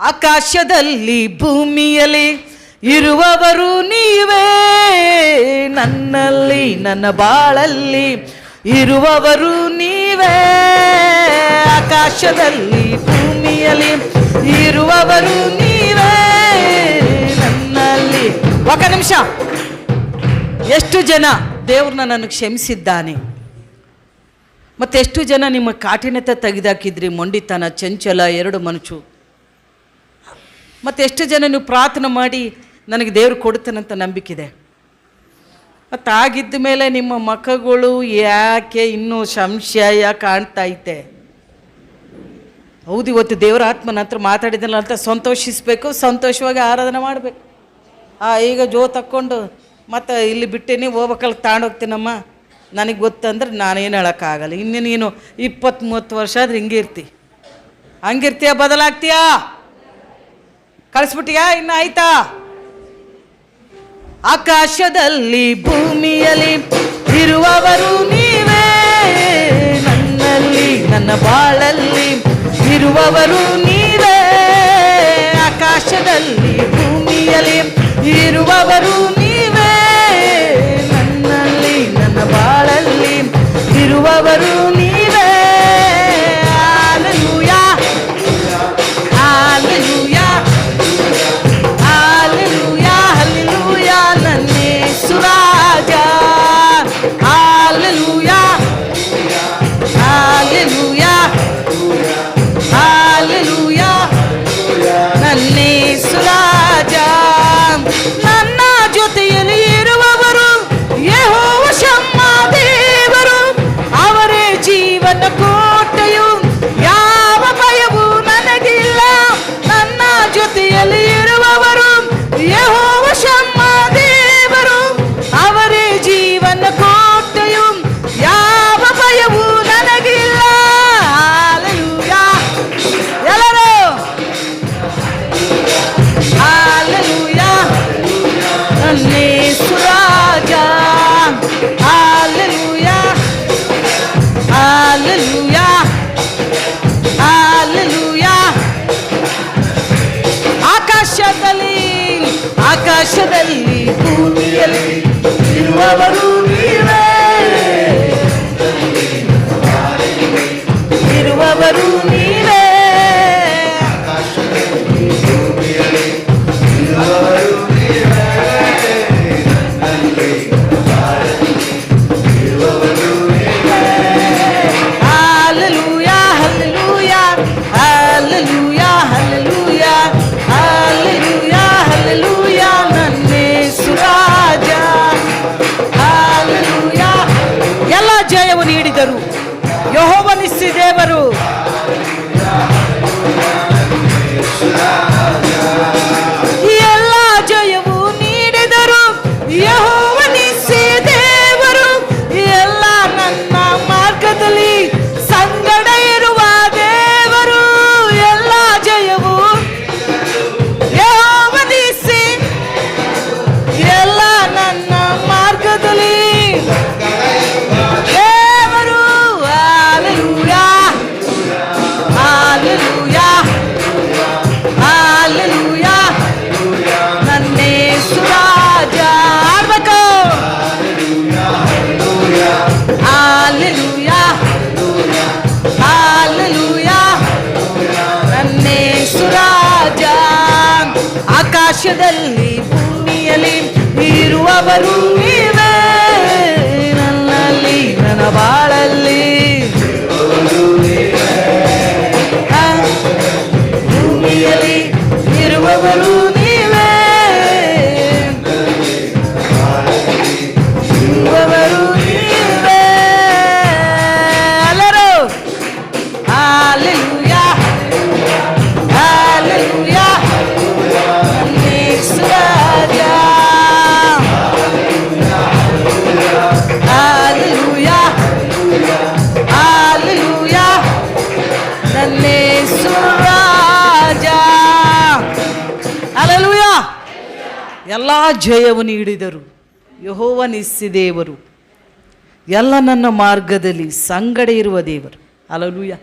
ಆಕಾಶದಲ್ಲಿ ಭೂಮಿಯಲ್ಲಿ ಇರುವವರು ನೀವೇ. ನನ್ನಲ್ಲಿ, ನನ್ನ ಬಾಳಲ್ಲಿ ಇರುವವರು ನೀವೇ. ಆಕಾಶದಲ್ಲಿ ಭೂಮಿಯಲ್ಲಿ ಇರುವವರು ನೀವೇ. ನನ್ನಲ್ಲಿ. ಒಕ್ಕ ನಿಮಿಷ. ಎಷ್ಟು ಜನ ದೇವ್ರನ್ನ ನನಗೆ ಕ್ಷಮಿಸಿದ್ದಾನೆ? ಮತ್ತೆಷ್ಟು ಜನ ನಿಮ್ಮ ಕಾಠಿಣ್ಯತೆ ತೆಗೆದಾಕಿದ್ರಿ, ಮೊಂಡಿತನ, ಚಂಚಲ, ಎರಡು ಮನುಷ್ಯು ಮತ್ತು ಎಷ್ಟು ಜನ ನೀವು ಪ್ರಾರ್ಥನೆ ಮಾಡಿ ನನಗೆ ದೇವ್ರು ಕೊಡ್ತಾನಂತ ಇದೆ ಮತ್ತು ಆಗಿದ್ದ ಮೇಲೆ ನಿಮ್ಮ ಮಕ್ಕಳು ಯಾಕೆ ಇನ್ನೂ ಸಂಶಯ ಕಾಣ್ತಾ ಐತೆ? ಹೌದು, ಇವತ್ತು ದೇವರ ಆತ್ಮನ ಹತ್ರ ಮಾತಾಡಿದ್ದಲ್ಲ ಅಂತ ಸಂತೋಷಿಸಬೇಕು, ಸಂತೋಷವಾಗಿ ಆರಾಧನೆ ಮಾಡಬೇಕು. ಆ, ಈಗ ಜೋ ತಕ್ಕೊಂಡು ಮತ್ತು ಇಲ್ಲಿ ಬಿಟ್ಟೇನಿ ಹೋಗ್ಬೇಕಲ್ಲ ತಾಂಡೋಗ್ತೀನಮ್ಮ ನನಗೆ ಗೊತ್ತಂದ್ರೆ ನಾನೇನು ಹೇಳೋಕ್ಕಾಗಲ್ಲ. ಇನ್ನು ನೀನು ಇಪ್ಪತ್ತು ಮೂವತ್ತು ವರ್ಷ ಆದ್ರೆ ಹಿಂಗಿರ್ತಿ ಹಂಗಿರ್ತೀಯ, ಬದಲಾಗ್ತೀಯಾ? ಕಳಿಸ್ಬಿಟ್ಟಿಯಾ? ಇನ್ನು ಆಯ್ತಾ? ಆಕಾಶದಲ್ಲಿ ಭೂಮಿಯಲ್ಲಿ ಇರುವವರು ನೀವೇ. ನನ್ನಲ್ಲಿ, ನನ್ನ ಬಾಳಲ್ಲಿ ಇರುವವರು ನೀವೇ. ಆಕಾಶದಲ್ಲಿ ಭೂಮಿಯಲ್ಲಿ ಇರುವವರು ನೀವೇ. ನನ್ನಲ್ಲಿ, ನನ್ನ ಬಾಳಲ್ಲಿ ಇರುವವರು ಆಕಾಶದಲ್ಲಿ ಭೂಮಿಯಲ್ಲಿ ಇರುವವರು ದೇವರು ಆಕಾಶದಲ್ಲಿ ಭೂಮಿಯಲ್ಲಿ ಇರುವವರು ಜಯವು ನೀಡಿದರು. ಯಹೋವನಿಸಿ ದೇವರು ಎಲ್ಲ ನನ್ನ ಮಾರ್ಗದಲ್ಲಿ ಸಂಗಡ ಇರುವ ದೇವರು. ಅಲಲೂಯ